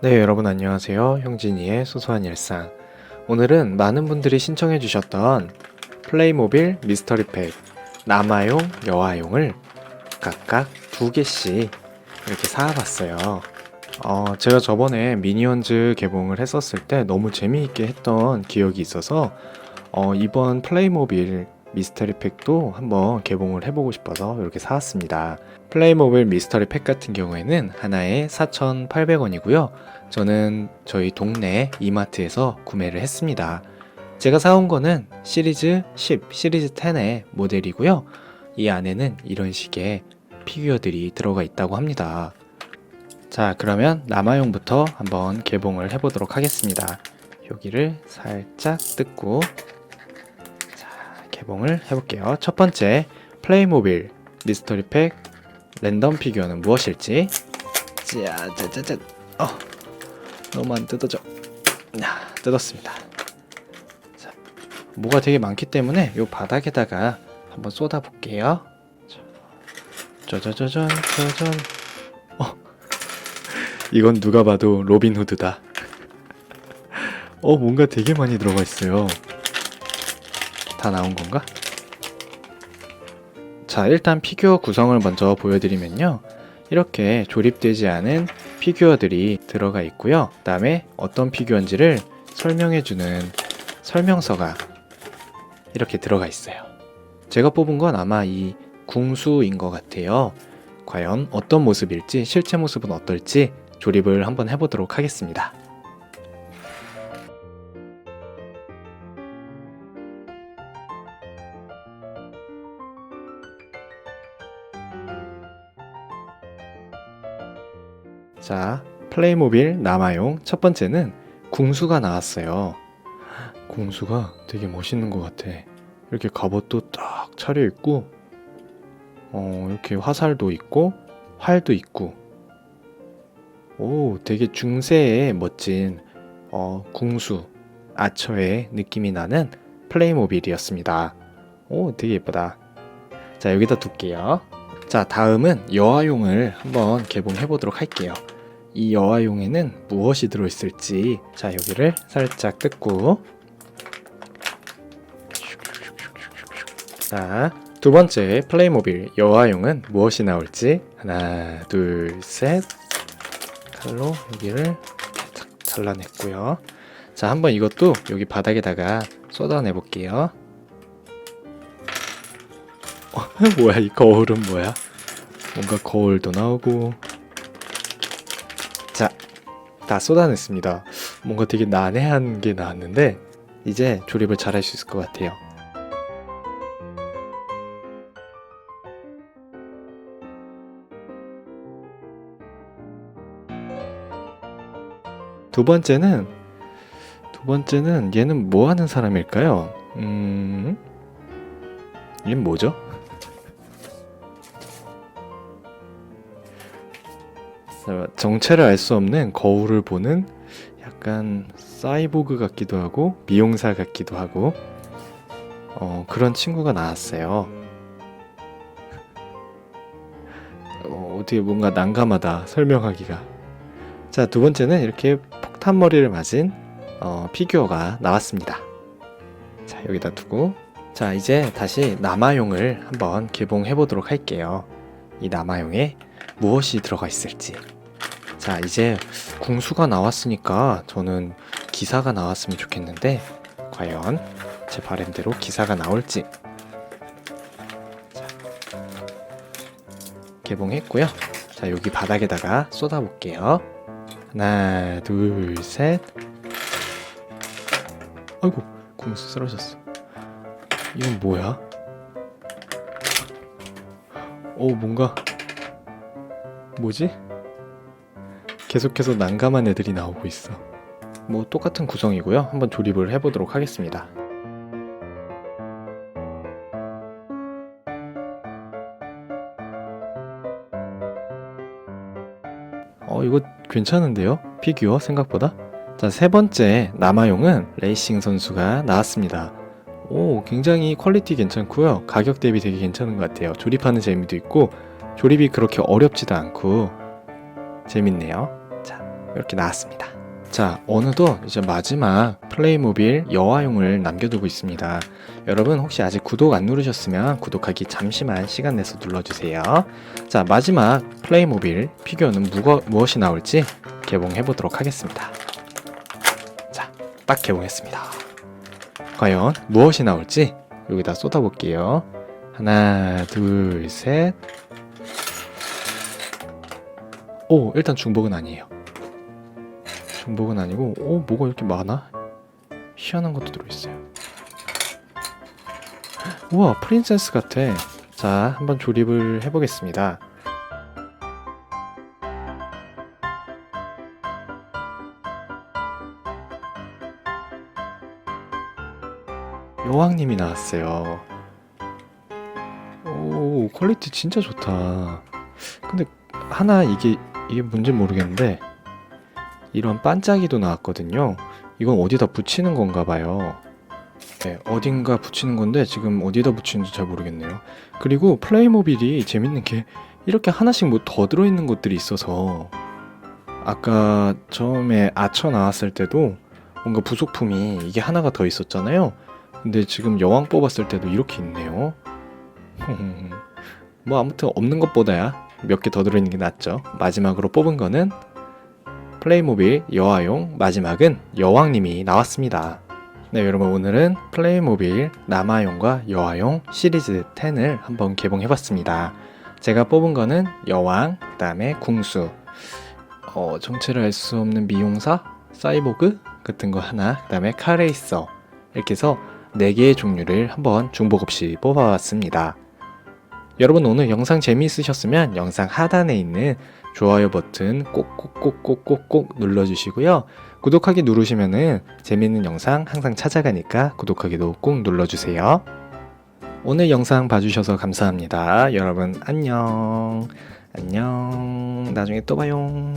네, 여러분 안녕하세요. 형진이의 소소한 일상. 오늘은 많은 분들이 신청해 주셨던 플레이모빌 미스터리 팩 남아용, 여아용을 각각 두 개씩 이렇게 사와봤어요. 어, 제가 저번에 미니언즈 개봉을 했었을 때 너무 재미있게 했던 기억이 있어서 어, 이번 플레이모빌 미스터리 팩도 한번 개봉을 해보고 싶어서 이렇게 사왔습니다. 플레이모빌 미스터리 팩 같은 경우에는 하나에 4,800원이고요. 저는 저희 동네 이마트에서 구매를 했습니다. 제가 사온 거는 시리즈 10, 시리즈 10의 모델이고요. 이 안에는 이런 식의 피규어들이 들어가 있다고 합니다. 자, 그러면 남아용부터 한번 개봉을 해보도록 하겠습니다. 여기를 살짝 뜯고 자, 개봉을 해볼게요. 첫 번째, 플레이모빌 미스터리 팩 랜덤 피규어는 무엇일지. 자, 짜자잔 어, 너무 안 뜯어져 야, 뜯었습니다. 자, 뭐가 되게 많기 때문에 요 바닥에다가 한번 쏟아 볼게요. 짜자자잔 짜잔 어, 이건 누가 봐도 로빈 후드다. 어, 뭔가 되게 많이 들어가 있어요 다 나온 건가? 자, 일단 피규어 구성을 먼저 보여드리면요. 이렇게 조립되지 않은 피규어들이 들어가 있고요. 그 다음에 어떤 피규어인지를 설명해주는 설명서가 이렇게 들어가 있어요. 제가 뽑은 건 아마 이 궁수인 것 같아요. 과연 어떤 모습일지, 실제 모습은 어떨지 조립을 한번 해보도록 하겠습니다. 자, 플레이모빌 남아용 첫 번째는 궁수가 나왔어요. 궁수가 되게 멋있는 것 같아. 이렇게 갑옷도 딱 차려 있고, 어, 이렇게 화살도 있고, 활도 있고, 오, 되게 중세의 멋진 어, 궁수 아처의 느낌이 나는 플레이모빌이었습니다. 오, 되게 예쁘다. 자, 여기다 둘게요. 자, 다음은 여아용을 한번 개봉해 보도록 할게요. 이 여아용에는 무엇이 들어있을지. 자 여기를 살짝 뜯고. 자 두 번째 플레이모빌 여아용은 무엇이 나올지. 하나 둘 셋. 칼로 여기를 잘라냈고요. 자 한번 이것도 여기 바닥에다가 쏟아내 볼게요. 어, 뭐야 이 거울은 뭐야? 뭔가 거울도 나오고 자, 다 쏟아냈습니다. 뭔가 되게 난해한 게 나왔는데 이제 조립을 잘 할 수 있을 것 같아요. 두 번째는 두 번째는 얘는 뭐 하는 사람일까요? 음, 얘는 뭐죠? 정체를 알 수 없는 거울을 보는 약간 사이보그 같기도 하고 미용사 같기도 하고 어, 그런 친구가 나왔어요. 어, 어떻게 뭔가 난감하다 설명하기가. 자 두 번째는 이렇게 폭탄 머리를 맞은 어, 피규어가 나왔습니다. 자 여기다 두고 자 이제 다시 남아용을 한번 개봉해 보도록 할게요. 이 남아용에 무엇이 들어가 있을지. 자, 이제 궁수가 나왔으니까 저는 기사가 나왔으면 좋겠는데 과연 제 바램대로 기사가 나올지. 자, 개봉했고요. 자, 여기 바닥에다가 쏟아볼게요. 하나, 둘, 셋. 아이고, 궁수 쓰러졌어. 이건 뭐야? 오, 뭔가 뭐지? 계속해서 난감한 애들이 나오고 있어. 뭐 똑같은 구성이고요. 한번 조립을 해보도록 하겠습니다. 어, 이거 괜찮은데요? 피규어 생각보다? 자, 세 번째 남아용은 레이싱 선수가 나왔습니다. 오, 굉장히 퀄리티 괜찮고요. 가격 대비 되게 괜찮은 것 같아요. 조립하는 재미도 있고, 조립이 그렇게 어렵지도 않고, 재밌네요. 자, 이렇게 나왔습니다. 자, 어느덧 이제 마지막 플레이모빌 여화용을 남겨두고 있습니다. 여러분 혹시 아직 구독 안 누르셨으면 구독하기 잠시만 시간 내서 눌러주세요. 자, 마지막 플레이모빌 피규어는 무거, 무엇이 나올지 개봉해 보도록 하겠습니다. 자, 딱 개봉했습니다. 과연 무엇이 나올지 여기다 쏟아볼게요. 하나, 둘, 셋. 오, 일단 중복은 아니에요. 중복은 아니고, 오, 뭐가 이렇게 많아? 희한한 것도 들어있어요. 우와, 프린세스 같아. 자, 한번 조립을 해보겠습니다. 여왕님이 나왔어요. 오, 퀄리티 진짜 좋다. 근데 하나 이게 이게 뭔지 모르겠는데 이런 반짝이도 나왔거든요. 이건 어디다 붙이는 건가 봐요. 네, 어딘가 붙이는 건데 지금 어디다 붙이는지 잘 모르겠네요. 그리고 플레이모빌이 재밌는 게 이렇게 하나씩 뭐 더 들어있는 것들이 있어서 아까 처음에 아처 나왔을 때도 뭔가 부속품이 이게 하나가 더 있었잖아요. 근데 지금 여왕 뽑았을 때도 이렇게 있네요. 뭐 아무튼 없는 것보다야 몇 개 더 들어있는 게 낫죠. 마지막으로 뽑은 거는 플레이모빌 여화용 마지막은 여왕님이 나왔습니다. 네 여러분 오늘은 플레이모빌 남아용과 여화용 시리즈 10을 한번 개봉해봤습니다. 제가 뽑은 거는 여왕, 그 다음에 궁수, 어, 정체를 알 수 없는 미용사, 사이보그 같은 거 하나, 그 다음에 카레이서 이렇게 해서 4개의 종류를 한번 중복 없이 뽑아왔습니다. 여러분 오늘 영상 재미있으셨으면 영상 하단에 있는 좋아요 버튼 꼭꼭꼭꼭꼭꼭 눌러주시고요. 구독하기 누르시면은 재미있는 영상 항상 찾아가니까 구독하기도 꼭 눌러주세요. 오늘 영상 봐주셔서 감사합니다. 여러분 안녕. 안녕. 나중에 또 봐요.